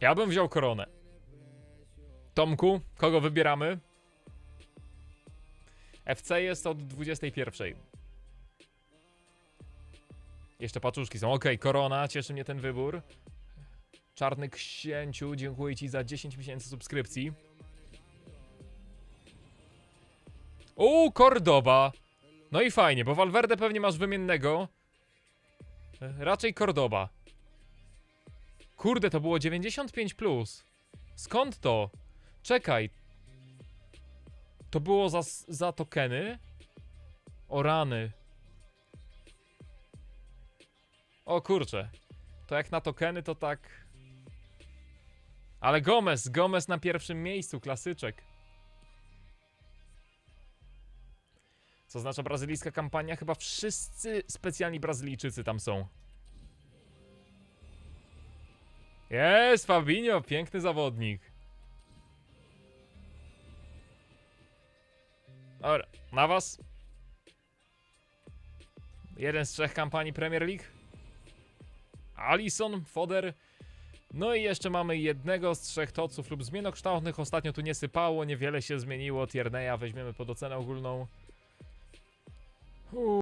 Ja bym wziął koronę. Tomku, kogo wybieramy? FC jest od 21. Jeszcze paczuszki są. Okej, korona, cieszy mnie ten wybór. Czarny księciu, dziękuję ci za 10 miesięcy subskrypcji. U, Cordoba. No i fajnie, bo Valverde pewnie masz wymiennego. Raczej Cordoba. Kurde, to było 95 plus. Skąd to? Czekaj. To było za, za tokeny? O rany. O kurczę. To jak na tokeny to tak. Ale Gomez, Gomez na pierwszym miejscu, klasyczek. Co oznacza brazylijska kampania? Chyba wszyscy specjalni Brazylijczycy tam są. Jest Fabinho, piękny zawodnik. Dobra, na was. Jeden z trzech kampanii Premier League. Alison, Foder. No i jeszcze mamy jednego z trzech toców lub zmienokształtnych. Ostatnio tu nie sypało, niewiele się zmieniło. Tierneya weźmiemy pod ocenę ogólną. Uuu.